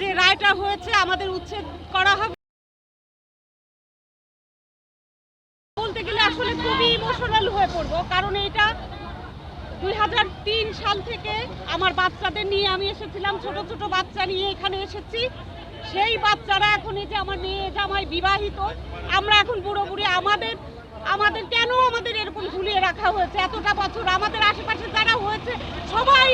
যে রায়টা হয়েছে, আমাদের উচ্ছেদ করা হবে। বলতে গেলে আসলে খুবই ইমোশনাল হয়ে পড়ব, কারণ এটা দুই সাল থেকে আমার বাচ্চাদের নিয়ে আমি এসেছিলাম, ছোট ছোট বাচ্চা নিয়ে এখানে এসেছি। সেই বাচ্চারা এখন এই যে আমার মেয়ে জামাই বিবাহিত, আমরা এখন বুড়ো বুড়ি আমাদের আমাদের কেন আমাদের এরকম ঝুলিয়ে রাখা হয়েছে? এতটা বছর আমাদের আশেপাশে যারা হয়েছে, সবাই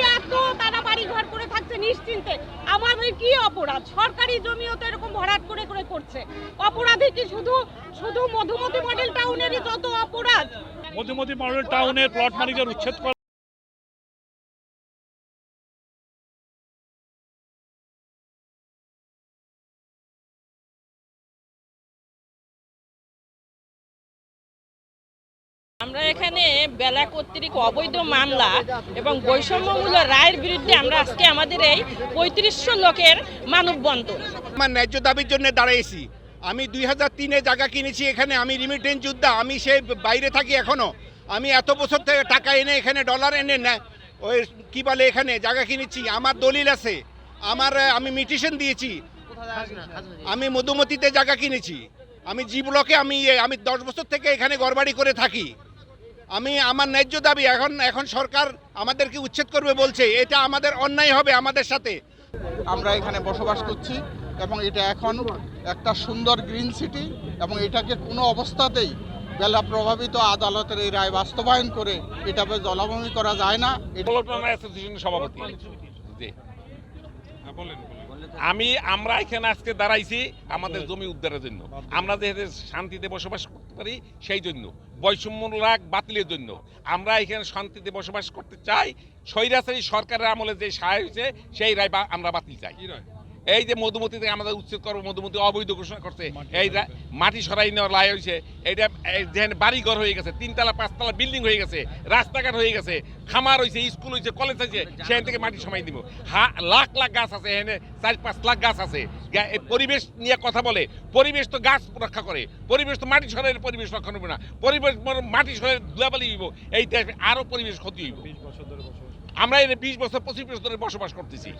থাকছে নিশ্চিন্তে। আমাদের কি অপরাধ? সরকারি জমিও তো এরকম ভরাট করে করে করছে। অপরাধে কি শুধু শুধু মধুমতি মডেল টাউনেরই যত অপরাধ? মধুমতি মডেল টাউনের প্লট মালিকের উচ্ছেদ আমরা এখানে বেলা কর্তৃক অবৈধ মামলা এবং বৈষম্যমূলক রায়ের বিরুদ্ধে আমরা আজকে আমাদের এই পঁয়ত্রিশশো লোকের মানববন্ধন। আমার ন্যায্য দাবির জন্য দাঁড়িয়েছি আমি দুই হাজার তিনে জায়গা কিনেছি, এখানে আমি রিমিটেন্স যোদ্ধা, আমি সে বাইরে থাকি এখনও। আমি এত বছর থেকে টাকা এনে এখানে ডলার এনে না ওই কি বলে এখানে জায়গা কিনেছি। আমার দলিল আছে। আমার আমি মিটিশন দিয়েছি। আমি মধুমতিতে জায়গা কিনেছি। আমি জি ব্লকে আমি আমি দশ বছর থেকে এখানে গড়বাড়ি করে থাকি। আমি আমার ন্যায্য দাবি এখন এখন সরকার আমাদেরকে উচ্ছেদ করবে বলছে এটা আমাদের অন্যায় হবে আমাদের সাথে। আমরা এখানে বসবাস করছি এবং এটা এখন একটা সুন্দর গ্রিন সিটি এবং এটাকে কোনো অবস্থাতেই বেলা প্রভাবিত আদালতের এই রায় বাস্তবায়ন করে এটাকে জলাভূমি করা যায় না। এটা অ্যাসোসিয়েশনের সভাপতি। জি। আমি আমরা এখানে আজকে দাঁড়াইছি আমাদের জমি উদ্ধারের জন্য। আমরা যেহেতু শান্তিতে বসবাস করতে পারি সেই জন্য। বৈষম্য রাগ বাতিলের জন্য। আমরা এখানে শান্তিতে বসবাস করতে চাই স্বৈরাচারী সরকারের আমলে যে সায় হয়েছে সেই রায় বা- আমরা বাতিল চাই। এই যে মধুমতি থেকে আমাদের উচ্ছেদ করব মধুমতি অবৈধ ঘোষণা করছে এই মাটি সরাই নেওয়ার লাই হয়েছে এইটা এই যেখানে বাড়ি ঘর হয়ে গেছে তিনতলা পাঁচতলা বিল্ডিং হয়ে গেছে রাস্তাঘাট হয়ে গেছে খামার হয়েছে স্কুল হয়েছে কলেজ হয়েছে সেখান থেকে মাটি সমাই দিব। হা লাখ লাখ গাছ আছে এখানে চার পাঁচ লাখ গাছ আছে। পরিবেশ নিয়ে কথা বলে পরিবেশ তো গাছ রক্ষা করে পরিবেশ তো মাটি সরাইলে পরিবেশ রক্ষা করবে না পরিবেশ মাটি সরাই ধুলাবালি হইব এই দেশে আরও পরিবেশ ক্ষতি হইব। আমরা এর বিশ বছর পঁচিশ বছর ধরে বসবাস করতেছি।